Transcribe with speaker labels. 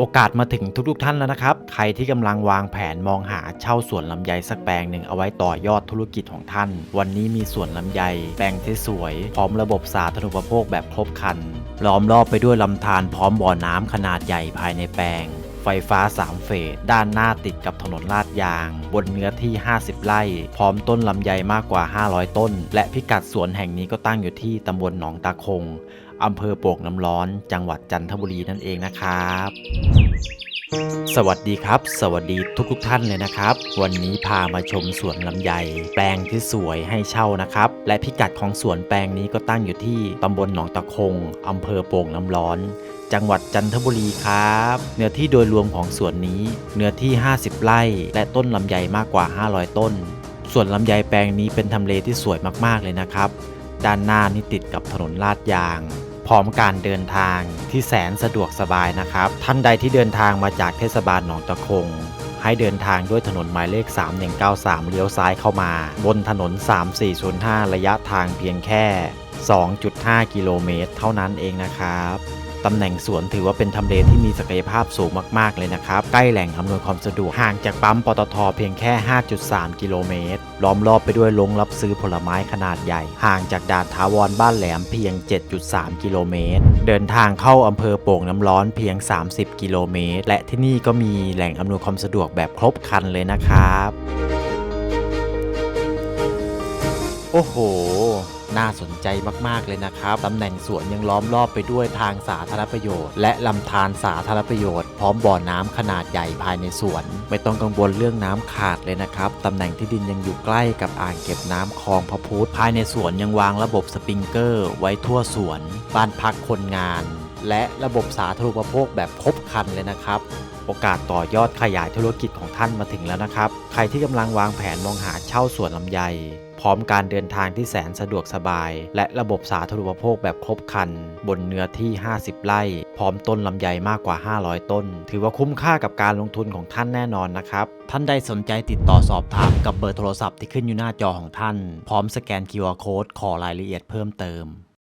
Speaker 1: โอกาสมาถึงทุกๆท่านแล้วนะครับ ใครที่กำลังวางแผนมองหาเช่าสวนลำไยสักแปลงหนึ่งเอาไว้ต่อยอดธุรกิจของท่าน วันนี้มีสวนลำไย แปลงที่สวย พร้อมระบบสาธารณูปโภคแบบครบครันล้อมรอบไปด้วยลำธารพร้อมบ่อน้ำขนาดใหญ่ภายในแปลง ฟฟ้า 3 เฟส ด้านหน้าติดกับถนนลาดยาง บนเนื้อที่ 50 ไร่ พร้อมต้นลำไยมากกว่า 500 ต้น และพิกัดสวนแห่งนี้ก็ตั้งอยู่ที่ตำบลหนองตาคงอำเภอโป่งน้ำร้อน จังหวัดจันทบุรีนั่นเองนะครับ สวัสดีครับ สวัสดีทุกๆทท่านเลยนะครับ วันนี้พามาชมสวนลำไย แปลงที่สวยให้เช่านะครับ และพิกัดของสวนแปลงนี้ก็ตั้งอยู่ที่ตำบลหนองตะคงอำเภอโป่งน้ำร้อน จังหวัดจันทบุรีครับ เนื้อที่โดยรวมของสวนนี้ เนื้อที่ 50 ไร่ และต้นลำไยมากกว่า 500 ต้น ส่วนลำไยแปลงนี้เป็นทำเลที่สวยมากๆเลยนะครับ ด้านหน้านี่ติดกับถนนลาดยาง พร้อมการเดินทางที่แสนสะดวกสบายนะครับ ท่านใดที่เดินทางมาจากเทศบาลหนองตะคง ให้เดินทางด้วยถนนหมายเลข 3193 เลี้ยวซ้ายเข้ามา บนถนน 3405 ระยะทางเพียงแค่ 2.5 กิโลเมตร เท่านั้นเองนะครับ ตำแหน่งสวนถือว่าเป็นทำเลที่มีศักยภาพสูงมากๆเลยนะครับ ใกล้แหล่งอำนวยความสะดวก ห่างจากปั๊มปตทเพียงแค่ 5.3 กิโลเมตร ล้อมรอบไปด้วยโรงรับซื้อผลไม้ขนาดใหญ่ ห่างจากด่านถาวรบ้านแหลมเพียง 7.3 กิโลเมตร เดินทางเข้าอำเภอโป่งน้ำร้อนเพียง 30 กิโลเมตร และที่นี่ก็มีแหล่งอำนวยความสะดวกแบบครบครันเลยนะครับ โอ้โห น่าสนใจมากๆเลยนะครับตำแหน่งสวนยังล้อมรอบไปด้วยทางสาธารณประโยชน์ และลำธารสาธารณประโยชน์พร้อมบ่อน้ำขนาดใหญ่ภายในสวน ไม่ต้องกังวลเรื่องน้ำขาดเลยนะครับตำแหน่งที่ดินยังอยู่ใกล้กับอ่างเก็บน้ำคลองพระพุธภายในสวนยังวางระบบสปริงเกอร์ไว้ทั่วสวน บ้านพักคนงาน และระบบสาธารณูปโภคแบบครบครันเลยนะครับโอกาสต่อยอดขยายธุรกิจของท่านมาถึงแล้วนะครับ ใครที่กำลังวางแผนมองหาเช่าสวนลำไย พร้อมการเดินทางที่แสนสะดวกสบาย และระบบสาธารณูปโภคแบบครบครัน บนเนื้อที่ 50 ไร่ พร้อมต้นลำไยมากกว่า 500 ต้น ถือว่าคุ้มค่ากับการลงทุนของท่านแน่นอนนะครับ ท่านใดสนใจติดต่อสอบถามกับเบอร์โทรศัพท์ที่ขึ้นอยู่หน้าจอของท่าน พร้อมสแกน QR Code ขอรายละเอียดเพิ่มเติม